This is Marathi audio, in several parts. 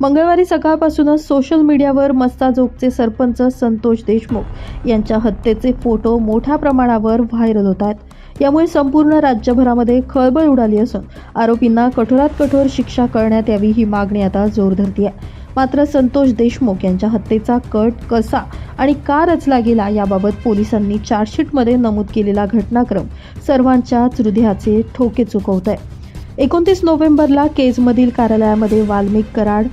मंगळवारी सकाळपासूनच सोशल मीडियावर मस्ताजोगचे सरपंच संतोष देशमुख यांच्या हत्येचे फोटो मोठ्या प्रमाणावर व्हायरल होत आहेत. यामुळे संपूर्ण राज्यभरामध्ये खळबळ उडाली असून आरोपींना कठोरात कठोर शिक्षा करण्यात यावी ही मागणी आता जोर धरती आहे. मात्र संतोष देशमुख यांच्या हत्येचा कट कसा आणि का रचला गेला याबाबत पोलिसांनी चार्जशीटमध्ये नमूद केलेला घटनाक्रम सर्वांच्याच हृदयाचे ठोके चुकवत आहे. एकोणतीस नोव्हेंबरला केजमधील कार्यालयामध्ये वाल्मिक कराड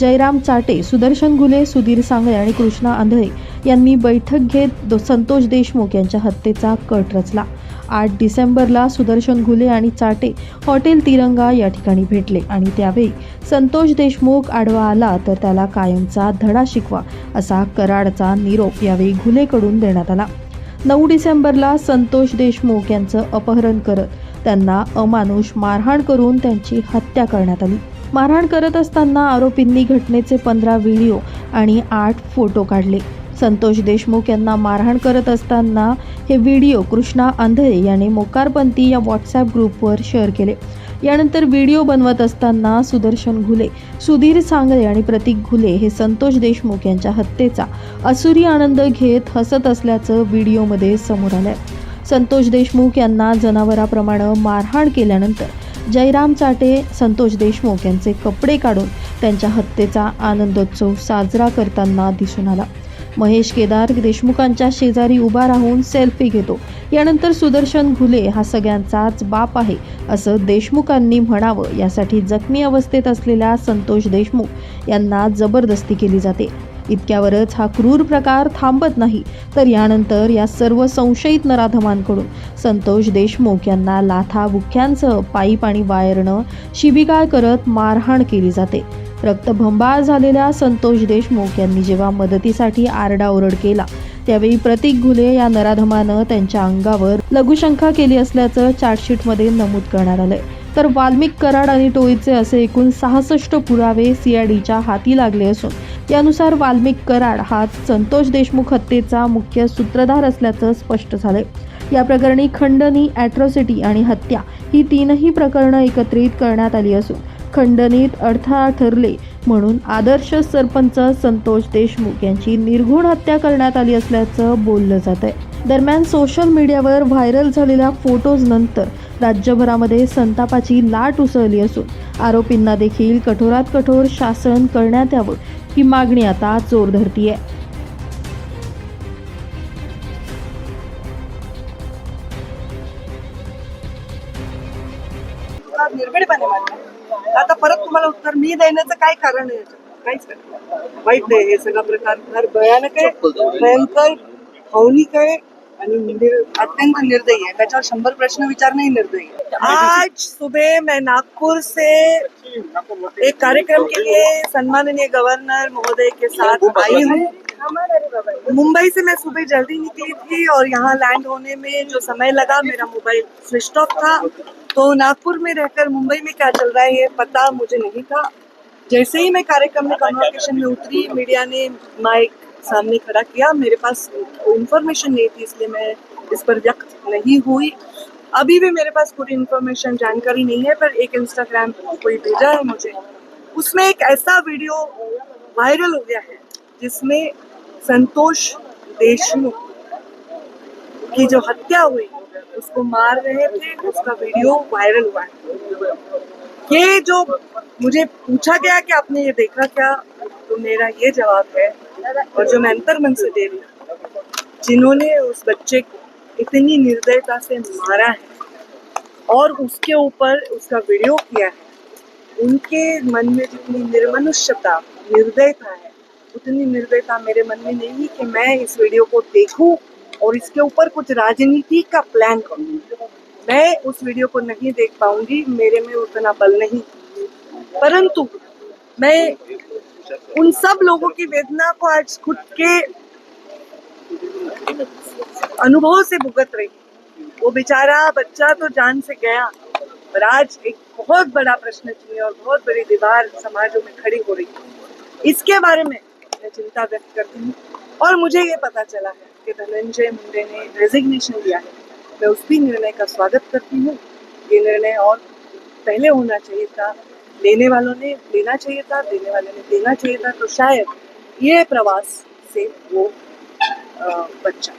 जयराम चाटे सुदर्शन घुले सुधीर सांगळे आणि कृष्णा आंधळे यांनी बैठक घेत दो- संतोष देशमुख यांच्या हत्येचा कट रचला. आठ डिसेंबरला सुदर्शन घुले आणि चाटे हॉटेल तिरंगा या ठिकाणी भेटले आणि त्यावेळी संतोष देशमुख आडवा आला तर त्याला कायमचा धडा शिकवा असा कराडचा निरोप यावेळी घुलेकडून देण्यात आला. नऊ डिसेंबरला संतोष देशमुख यांचं अपहरण करत त्यांना अमानुष मारहाण करून त्यांची हत्या करण्यात आली. मारहाण करत असताना आरोपींनी घटनेचे पंधरा व्हिडिओ आणि आठ फोटो काढले. संतोष देशमुख यांना मारहाण करत असताना हे व्हिडिओ कृष्णा आंधळे याने मोकारपंथी या व्हॉट्सॲप ग्रुपवर शेअर केले. यानंतर व्हिडिओ बनवत असताना सुदर्शन घुले सुधीर सांगळे आणि प्रतीक घुले हे संतोष देशमुख यांच्या हत्येचा असुरी आनंद घेत हसत असल्याचं व्हिडिओमध्ये समोर आलंय. संतोष देशमुख यांना जनावराप्रमाणे मारहाण केल्यानंतर जयराम चाटे संतोष देशमुख यांचे कपडे काढून त्यांच्या हत्येचा आनंदोत्सव साजरा करताना दिसून आला. महेश केदार देशमुखांच्या शेजारी उभा राहून सेल्फी घेतो. यानंतर सुदर्शन घुले हा सगळ्यांचाच बाप आहे असं देशमुखांनी म्हणावं. यासाठी जखमी अवस्थेत असलेल्या संतोष देशमुख यांना जबरदस्ती केली जाते. इतक्यावरच हा क्रूर प्रकार थांबत नाही. तर यानंतर या सर्व संशयित नराधमांकडून संतोष देशमुख यांना लाथा बुख्यांसह पाईप आणि वायरनं शिबिकार करत मारहाण केली जाते. रक्तभंबाळ झालेल्या संतोष देशमुख यांनी जेव्हा मदतीसाठी आरडाओरड केला त्यावेळी प्रतीक घुले या नराधमानं त्यांच्या अंगावर लघुशंका केली असल्याचं चार्जशीटमध्ये नमूद करण्यात आलंय. तर वाल्मिक कराड आणि टोळीचे असे एकूण सहासष्ट पुरावे सीआयडीच्या हाती लागले असून यानुसार वाल्मिक कराड हा संतोष देशमुख हत्येचा मुख्य सूत्रधार असल्याचं स्पष्ट झालंय. या प्रकरणी खंडणी ॲट्रॉसिटी आणि हत्या ही तीनही प्रकरणं एकत्रित करण्यात आली असून खंडणीत अडथळा ठरले म्हणून आदर्श सरपंच संतोष देशमुख यांची निर्घुण हत्या करण्यात आली असल्याचं बोललं जात आहे दरम्यान सोशल मीडियावर व्हायरल झालेल्या फोटोज नंतर राज्यभरामध्ये संतापाची लाट उसळली असून आरोपींना देखील कठोरात कठोर शासन करण्यात यावं ही मागणी आता जोर धरतीये. निर्भीडपणे मान्य आता परत तुम्हाला उत्तर मी देण्याचं काय कारण आहे? काहीच नाही. वाईट आहे हे सगळा प्रकार फार भयानक आहे. भयंकर भावनिक आहे आणि अत्यंत निर्दयी है त्याच्यावर शंबर प्रश्न विचारना ही निर्दयी आज सुबह मैं नागपुर से एक कार्यक्रम के लिए सम्माननीय गवर्नर महोदय के साथ आई हूँ। मुंबई से मैं सुबह जल्दी निकली थी और यहाँ लैंड होने में जो समय लगा मेरा मोबाइल स्विच ऑफ था। तो नागपुर में रहकर मुंबई में क्या चल रहा है ये पता मुझे नहीं था। जैसे ही मैं कार्यक्रम में कन्वर्सेशन में उतरी मीडिया ने माइक सामने खड़ा किया, मेरे पास इंफॉर्मेशन नहीं थी, इसलिए मैं इस पर व्यक्त नहीं हुई। अभी भी मेरे पास पूरी इंफॉर्मेशन जानकारी नहीं है, पर एक इंस्टाग्राम कोई भेजा है मुझे। उसमें एक ऐसा वीडियो वायरल हो गया है, जिसमें संतोष देशमुख की जो हत्या हुई उसको मार रहे थे, उसका वीडियो वायरल हुआ। ये जो मुझे पूछा गया कि आपने ये देखा क्या तो मेरा ये जवाब है, और जो मैं अंतर्मन से दे रही जिन्होंने उस बच्चे को इतनी निर्दयता से मारा है, और उसके ऊपर उसका वीडियो किया है, उनके मन में जितनी निर्मनुष्यता, निर्दयता है, उतनी निर्दयता मेरे मन में नहीं कि मैं इस वीडियो को देखूँ। और इसके ऊपर कुछ राजनीति का प्लान करूँ। मैं उस वीडियो को नहीं देख पाऊँगी, मेरे में उतना बल नहीं। परंतु मैं उन सब लोगों की वेदना को आज खुद के अनुभव से भुगत रही वो बेचारा बच्चा तो जान से गया, पर आज एक बहुत बड़ा प्रश्न चिन्ह और बहुत बड़ी दीवार समाजों में खड़ी हो रही है। इसके बारे में मैं चिंता व्यक्त करती हूँ और मुझे ये पता चला है के धनंजय मुंडे ने रेजिग्नेशन दिया है मैं उस भी निर्णय का स्वागत करती हूँ ये निर्णय और पहले होना चाहिए था लेने वालों ने लेना चाहिए था देने वाले ने देना चाहिए था तो शायद ये प्रवास से वो बच्चा